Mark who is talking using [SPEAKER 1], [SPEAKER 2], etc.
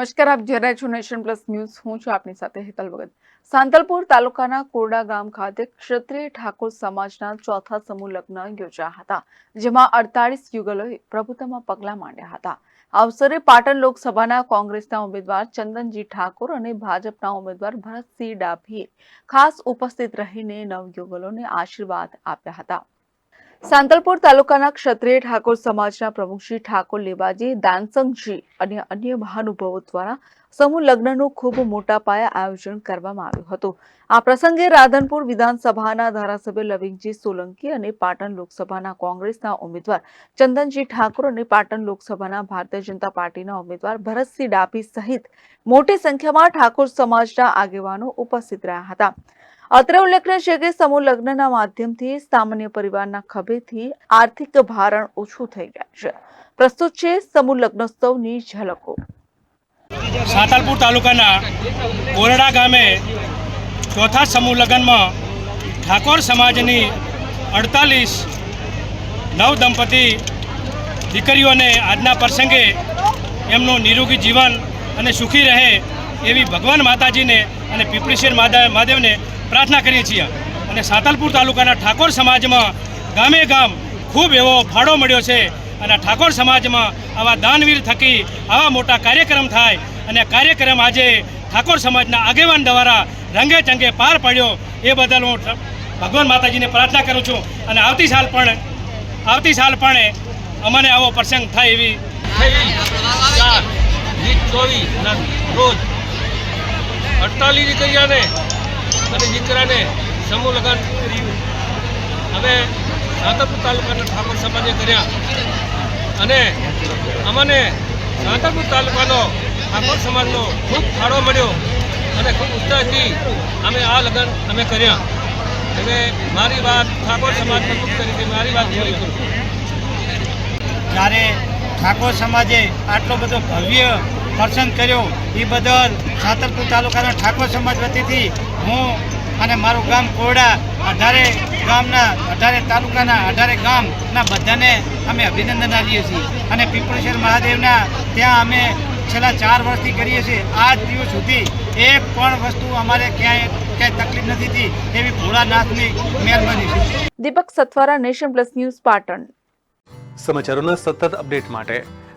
[SPEAKER 1] નમસ્કાર, આપ જોઈ રહ્યા છો નેશન પ્લસ ન્યૂઝ. હું છું આપની સાથે હેતલ ભગત. સાંતલપુર તાલુકાના કોરડા ગામ ખાતે ક્ષત્રિય ઠાકોર સમાજના ચોથા સમૂહ લગ્ન યોજાયા હતા, જેમાં અડતાલીસ યુગલોએ પ્રભુત્વમાં પગલાં માંડ્યા હતા. અવસરે પાટણ લોકસભાના કોંગ્રેસના ઉમેદવાર ચંદનજી ઠાકોર અને ભાજપના ઉમેદવાર ભરતસિંહ ડાભીએ ખાસ ઉપસ્થિત રહીને નવયુગલોને આશીર્વાદ આપ્યા હતા. સાંતલપુર તાલુકાના ક્ષત્રિય ઠાકોર સમાજના પ્રમુખ શ્રી ઠાકોર લેવાજી, દાનસંગજી અને અન્ય મહાનુભાવો દ્વારા સમૂહ લગ્નનું ખૂબ મોટા પાયે આયોજન કરવામાં આવ્યું હતું. આ પ્રસંગે રાધનપુર વિધાનસભાના ધારાસભ્ય લવિંગજી સોલંકી અને પાટણ લોકસભાના કોંગ્રેસના ઉમેદવાર ચંદનજી ઠાકોર અને પાટણ લોકસભાના ભારતીય જનતા પાર્ટીના ઉમેદવાર ભરતસિંહ ડાભી સહિત મોટી સંખ્યામાં ઠાકોર સમાજના આગેવાનો ઉપસ્થિત રહ્યા હતા. અત્રે ઉલ્લેખનીય છે કે સમૂહ લગ્નના માધ્યમથી સામાન્ય પરિવારના ખભેથી આર્થિક ભારણ ઓછું થઈ જાય છે. પ્રસ્તુત છે સમૂહ લગ્નોત્સવની ઝલકો.
[SPEAKER 2] સાતાલપુર તાલુકાના કોરડા ગામે ચોથા સમૂહ લગ્નમાં ઠાકોર સમાજની અડતાલીસ નવ દંપતી દીકરીઓને આજના પ્રસંગે એમનું નિરોગી જીવન અને સુખી રહે એવી ભગવાન માતાજીને અને પીપળીશેર મહાદેવને પ્રાર્થના કરીએ છીએ. અને સાતલપુર તાલુકાના ઠાકોર સમાજમાં ગામે ગામ ખૂબ એવો ફાળો મળ્યો છે અને ઠાકોર સમાજમાં આવા દાનવીર થકી આવા મોટા કાર્યક્રમ થાય અને કાર્યક્રમ આજે ઠાકોર સમાજના આગેવાન દ્વારા રંગે ચંગે પાર પાડ્યો. એ બદલ હું ભગવાન માતાજીને પ્રાર્થના કરું છું. અને આવતી સાલ પણ આવતી સાલ પણ અમને આવો પ્રસંગ થાય એવી
[SPEAKER 3] રોજ. અડતાલીસ દીકરીયાને અને દીકરાને સમૂહ લગ્ન કર્યું. હવે સાતરપુર તાલુકાના ઠાકોર સમાજે કર્યા. અને અમને સાતરપુર તાલુકાનો ઠાકોર સમાજનો ખૂબ ફાળો મળ્યો અને ખૂબ ઉત્સાહથી અમે આ લગ્ન અમે કર્યા. હવે મારી વાત ઠાકોર સમાજને ખૂબ કરી તરીકે મારી વાત પૂરી કરું.
[SPEAKER 4] જ્યારે ઠાકોર સમાજે આટલો બધો ભવ્ય પ્રસંગ કર્યો. એ બદલ સાતરપુર તાલુકાના ઠાકોર સમાજ વતીથી હું અને મારું ગામ કોરડા અઢારે ગામના અઢારે તાલુકાના અઢારે ગામના બધાને અમે અભિનંદન આપીએ છીએ. અને પીપળેશ્વર મહાદેવના ત્યાં અમે છેલ્લા ચાર વર્ષથી કરીએ છીએ. આજ દિવસ સુધી એક પણ વસ્તુ અમારે ક્યાંય ક્યાંય તકલીફ નથી થઈ એવી ભોળાનાથની મહેરબાની છે.
[SPEAKER 1] Deepak Sathwara Nation Plus News Patan.
[SPEAKER 5] સમાચારોના સતત અપડેટ માટે